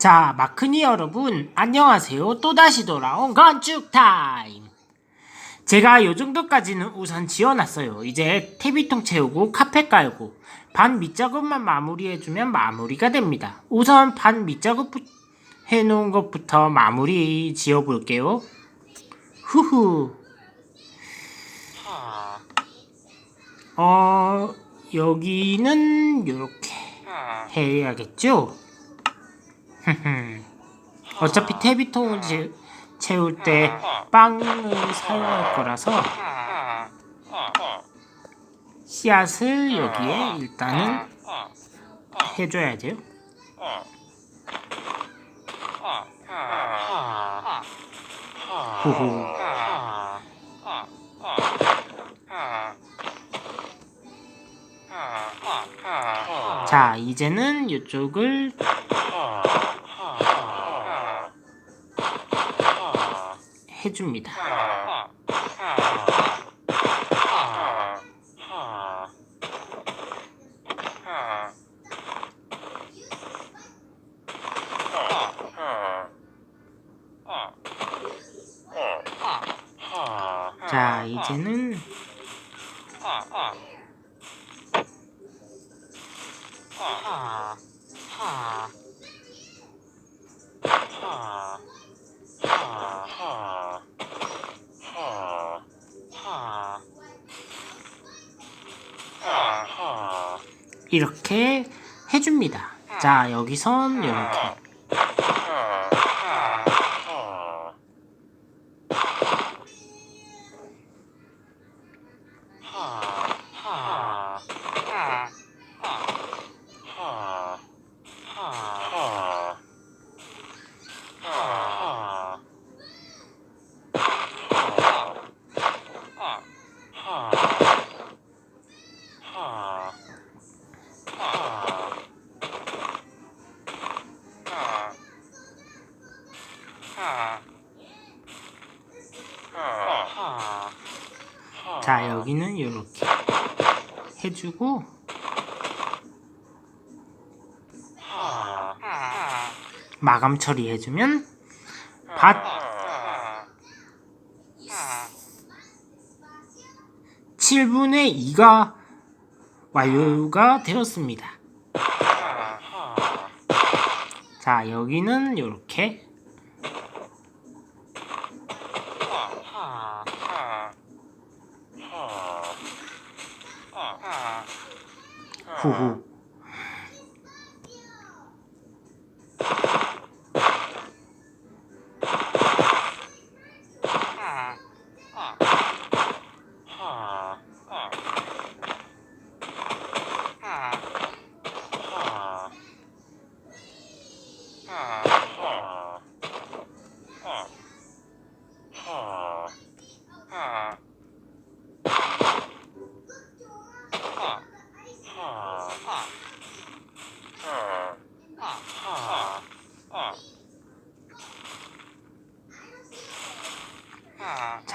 자, 마크니 여러분, 안녕하세요. 또다시 돌아온 건축 타임. 제가 요 정도까지는 우선 지어놨어요. 이제 퇴비통 채우고 카펫 깔고 반 밑작업만 마무리해주면 마무리가 됩니다. 우선 반 밑작업 해놓은 것부터 마무리 지어볼게요. 후후. 어, 여기는 이렇게 해야겠죠? 어차피 퇴비통을 제- 채울 때 빵을 사용할 거라서 씨앗을 여기에 일단은 해줘야 돼요. 후후. 자, 이제는 이쪽을 해줍니다. 자, 이제는 이렇게 해줍니다. 자, 여기선 이렇게. 자, 여기는 이렇게 해주고 마감 처리해주면 밭 7분의 2가 완료가 되었습니다. 자, 여기는 이렇게 후후.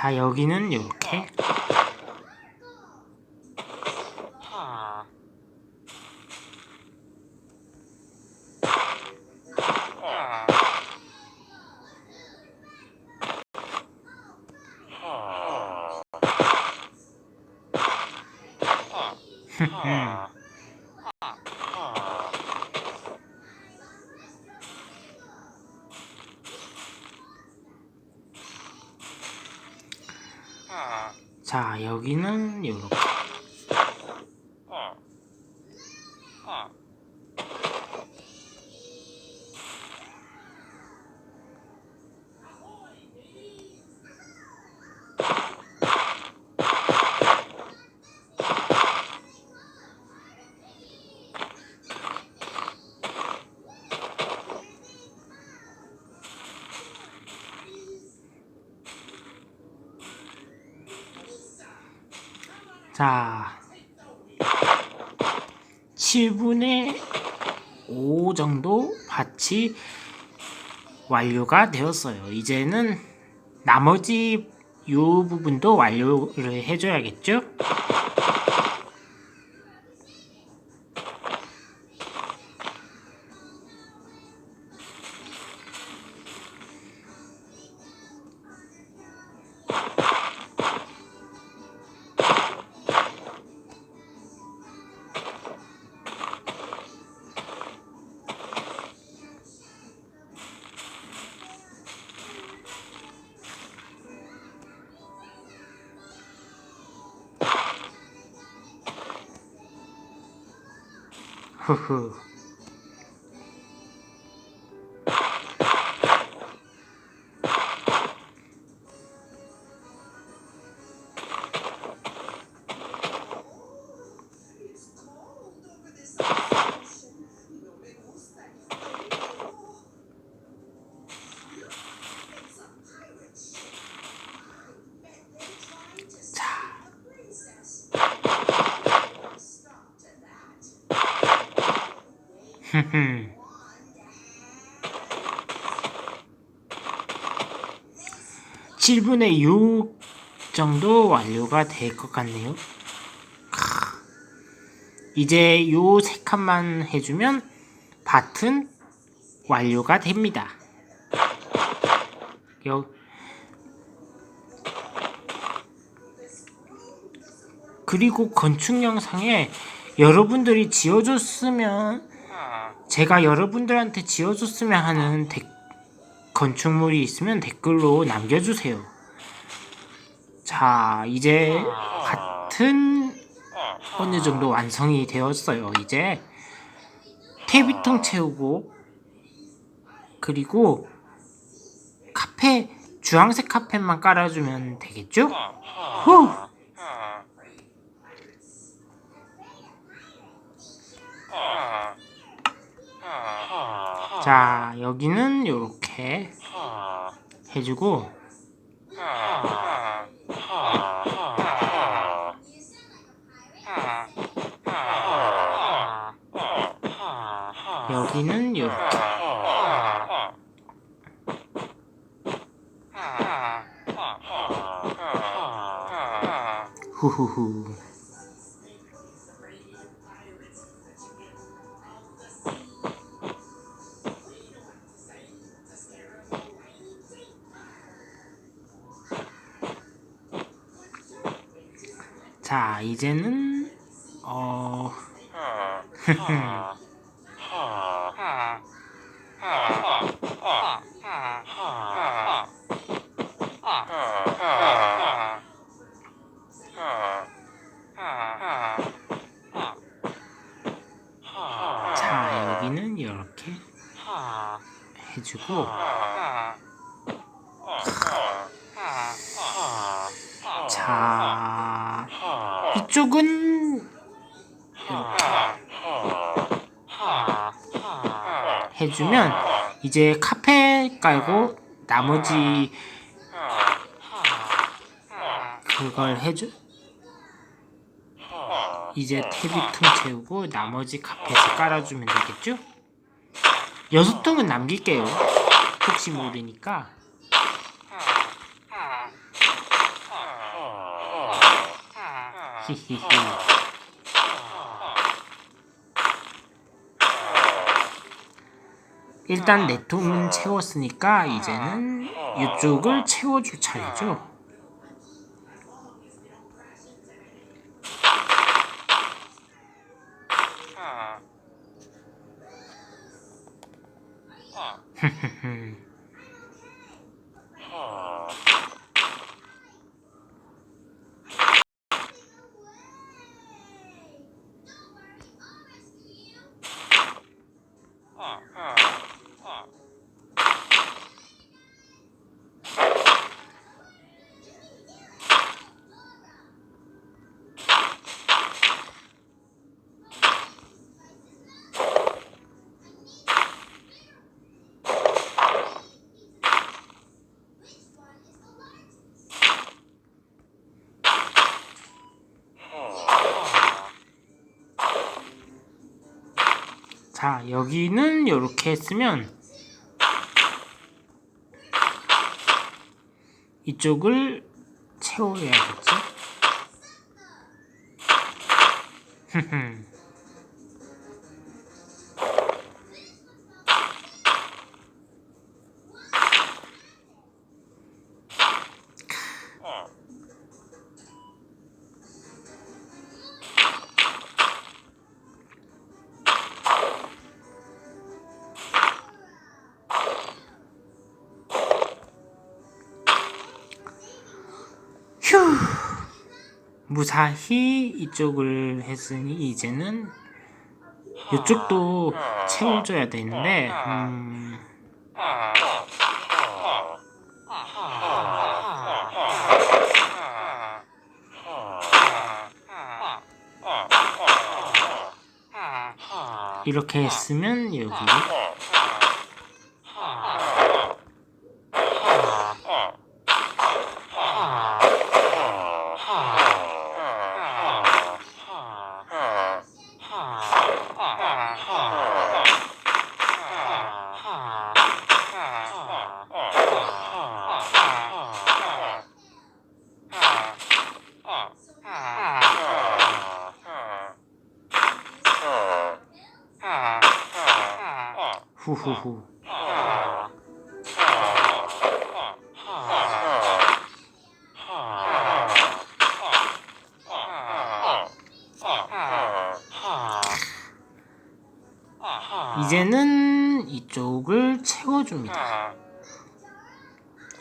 자, 여기는 이렇게 자, 여기는 이렇게 자, 7분의 5 정도 밭이 완료가 되었어요. 이제는 나머지 이 부분도 완료를 해줘야겠죠? 呵呵。7분의 6 정도 완료가 될 것 같네요. 이제 요 세 칸만 해주면 밭은 완료가 됩니다. 여, 그리고 건축 영상에 여러분들이 지어줬으면 제가 여러분들한테 지어줬으면 하는 댓- 건축물이 있으면 댓글로 남겨주세요. 자, 이제 밭은 어느 정도 완성이 되었어요. 이제 퇴비통 채우고 그리고 카페 주황색 카펫만 깔아주면 되겠죠? 후! 자, 여기는 이렇게 해주고. 여기는 이렇게. 후후후 이제는 어 자 여기는 이렇게 해주고 이쪽은 해주면 이제 카페 깔고 나머지 그걸 해줘 이제 퇴비통 채우고 나머지 카펫을 깔아주면 되겠죠? 여섯 통은 남길게요 혹시 모르니까 히히히 일단 네 통은 채웠으니까 이제는 이쪽을 채워줄 차례죠. 자, 여기는 이렇게 했으면 이쪽을 채워야겠죠? 휴. 무사히 이쪽을 했으니 이제는 이쪽도 채워줘야 되는데 음, 이렇게 했으면 여기 후후후 채워줍니다.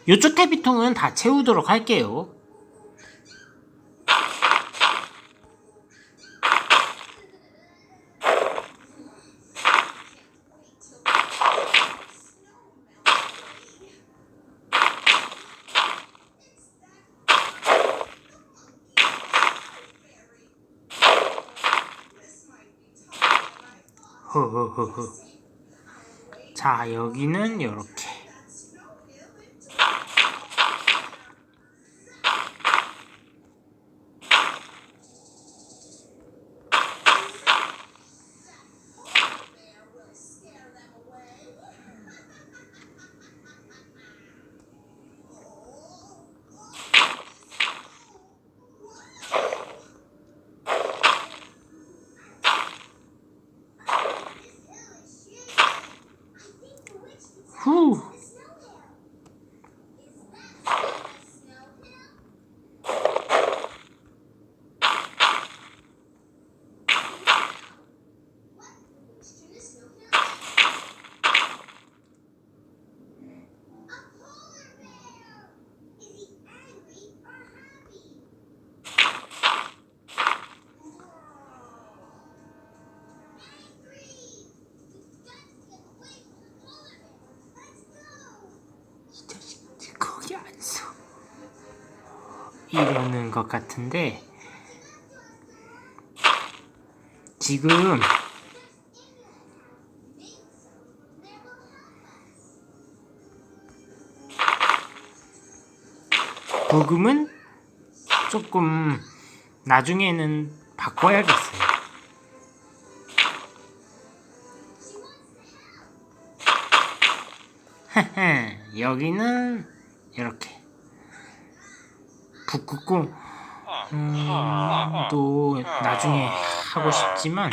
이쪽 퇴비통은 다 채우도록 할게요. 허허허허. 자, 여기는 이렇게. 후. 이 자식 거기 안 서. 이러는 것 같은데 지금 부금은 조금 나중에는 바꿔야겠어요. 여기는 이렇게 북극고 음, 또 나중에 하고 싶지만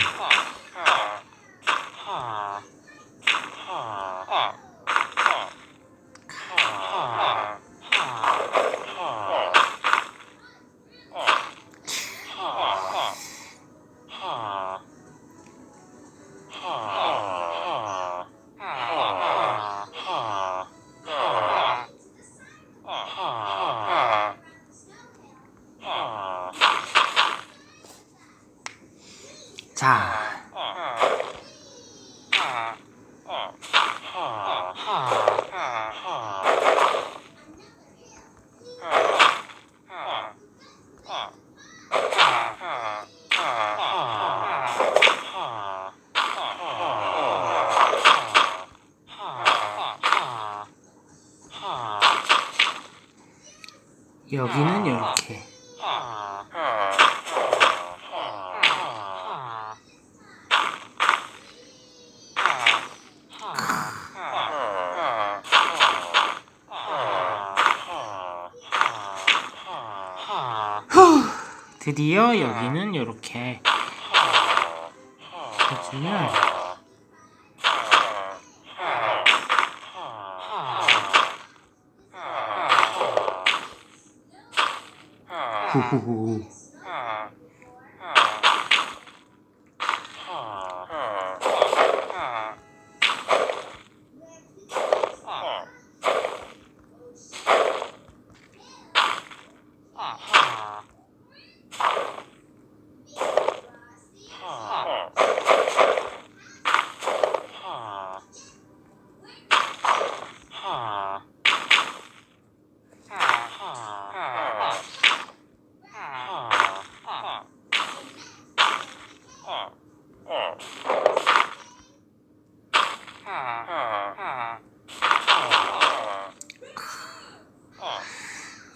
드디어 여기는 이렇게. 해주면 후후후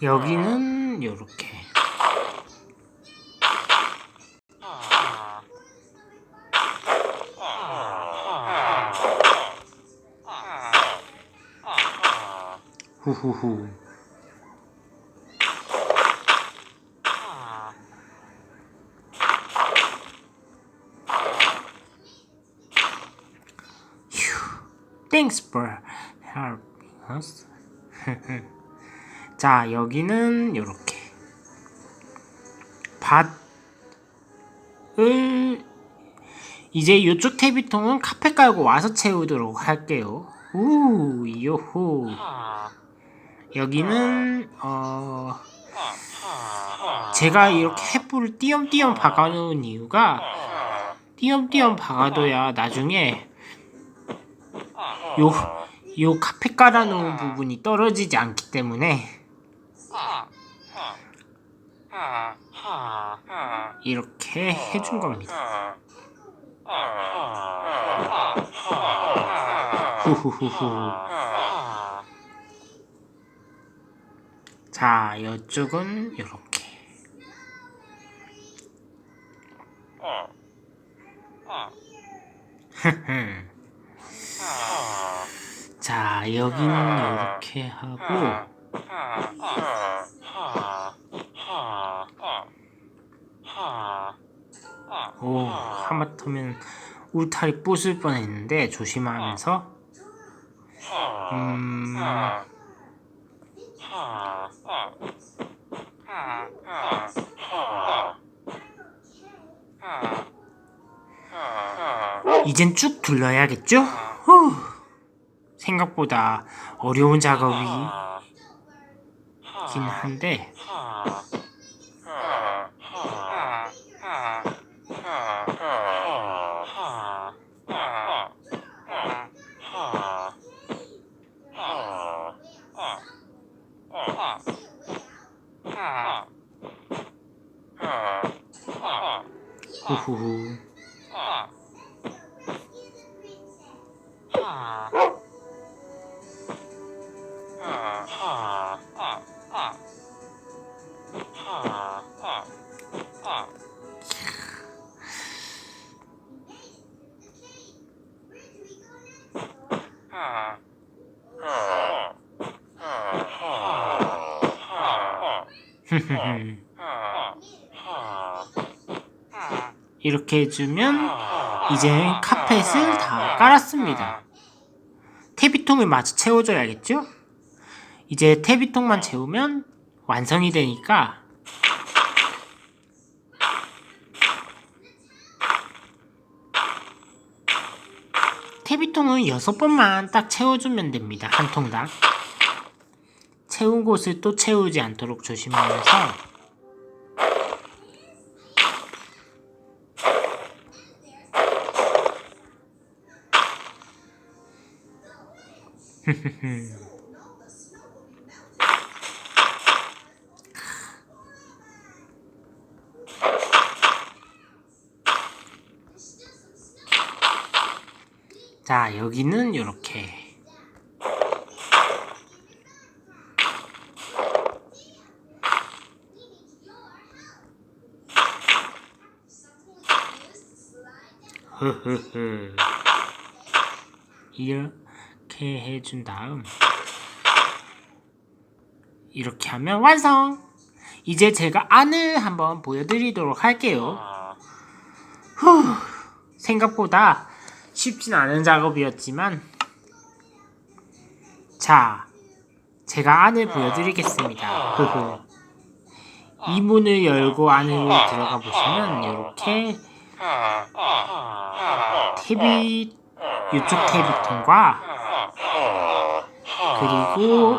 여기는 요렇게 후후후 휴 Thanks for helping us 자 여기는 요렇게. 밭을 이제 이쪽 퇴비통은 카페 깔고 와서 채우도록 할게요. 우 요호. 여기는 어 제가 이렇게 햇불을 띄엄띄엄 박아놓은 이유가 띄엄띄엄 박아둬야 나중에 요, 요 카페 깔아놓은 부분이 떨어지지 않기 때문에 이렇게 해준 겁니다. 자, 이쪽은 이렇게. 자, 여기는 이렇게 하고. 오, 하마터면 울타리 부술 뻔했는데 조심하면서. 음, 이젠 쭉 둘러야겠죠? 후, 생각보다 어려운 작업이긴 한데. 후후후. 이렇게 해주면 이제 카펫을 다 깔았습니다. 퇴비통을 마저 채워줘야겠죠? 이제 퇴비통만 채우면 완성이 되니까 퇴비통은 6번만 딱 채워주면 됩니다. 한 통당. 채운 곳을 또 채우지 않도록 조심하면서 자 여기는 이렇게. 흐흐흐. 이 렇게 해준 다음 이렇게 하면 완성! 이제 제가 안을 한번 보여드리도록 할게요. 후, 생각보다 쉽진 않은 작업이었지만 자 제가 안을 보여드리겠습니다. 이 문을 열고 안으로 들어가 보시면 이렇게 TV 이쪽 TV통과 그리고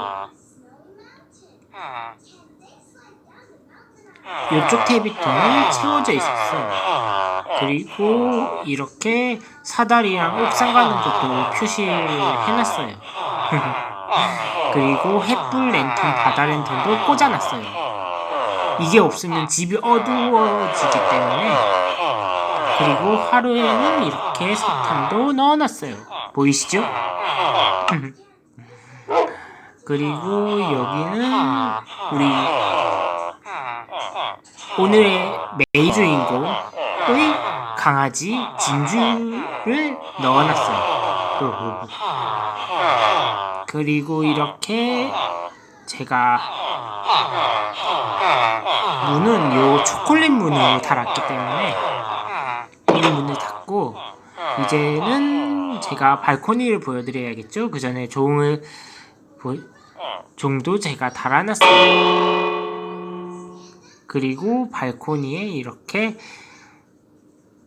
이쪽 TV통이 채워져 있었어요. 그리고 이렇게 사다리랑 옥상 가는 것도 표시를 해놨어요. 그리고 햇불 랜턴, 바다 랜턴도 꽂아놨어요. 이게 없으면 집이 어두워지기 때문에 그리고 하루에는 이렇게 석탄도 넣어놨어요. 보이시죠? 그리고 여기는 우리 오늘의 메인 주인공의 강아지 진주를 넣어놨어요. 그리고 이렇게 제가 문은 요 초콜릿 문으로 달았기 때문에 이 문을 닫고 이제는 제가 발코니를 보여드려야겠죠? 그 전에 종을 보, 종도 제가 달아놨어요. 그리고 발코니에 이렇게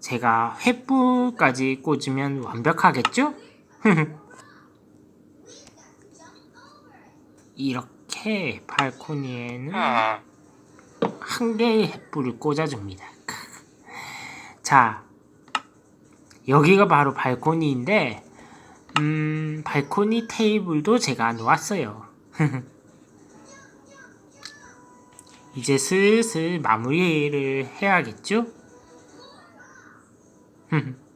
제가 횃불까지 꽂으면 완벽하겠죠? 이렇게 발코니에는 한 개의 횃불을 꽂아줍니다. 자, 여기가 바로 발코니인데, 음, 발코니 테이블도 제가 놓았어요. 이제 슬슬 마무리를 해야겠죠?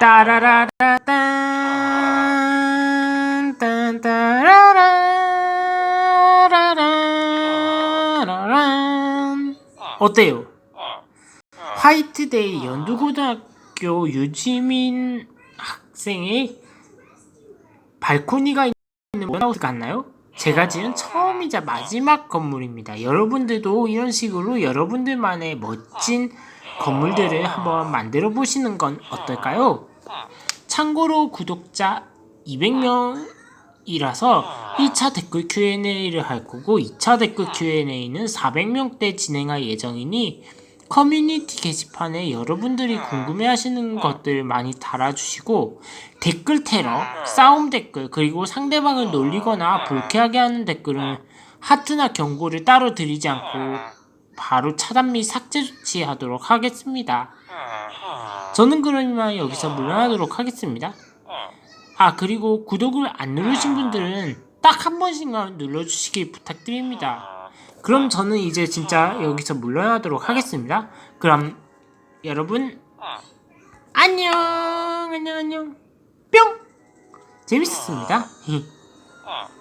따라라라딴 어때요? 화이트데이 연두고등학교 유지민 학생의 발코니가 있는 원하우스 같나요? 제가 지은 처음이자 마지막 건물입니다. 여러분들도 이런 식으로 여러분들만의 멋진 건물들을 한번 만들어 보시는 건 어떨까요? 참고로 구독자 200명 이라서 1차 댓글 Q&A를 할 거고 2차 댓글 Q&A는 400명대 진행할 예정이니 커뮤니티 게시판에 여러분들이 궁금해 하시는 것들 많이 달아주시고 댓글 테러, 싸움 댓글 그리고 상대방을 놀리거나 불쾌하게 하는 댓글은 하트나 경고를 따로 드리지 않고 바로 차단 및 삭제 조치하도록 하겠습니다. 저는 그러면 여기서 물러나도록 하겠습니다. 아 그리고 구독을 안 누르신 분들은 딱 한 번씩만 눌러주시길 부탁드립니다. 그럼 저는 이제 진짜 여기서 물러나도록 하겠습니다. 그럼 여러분 안녕 안녕 안녕 뿅 재밌었습니다.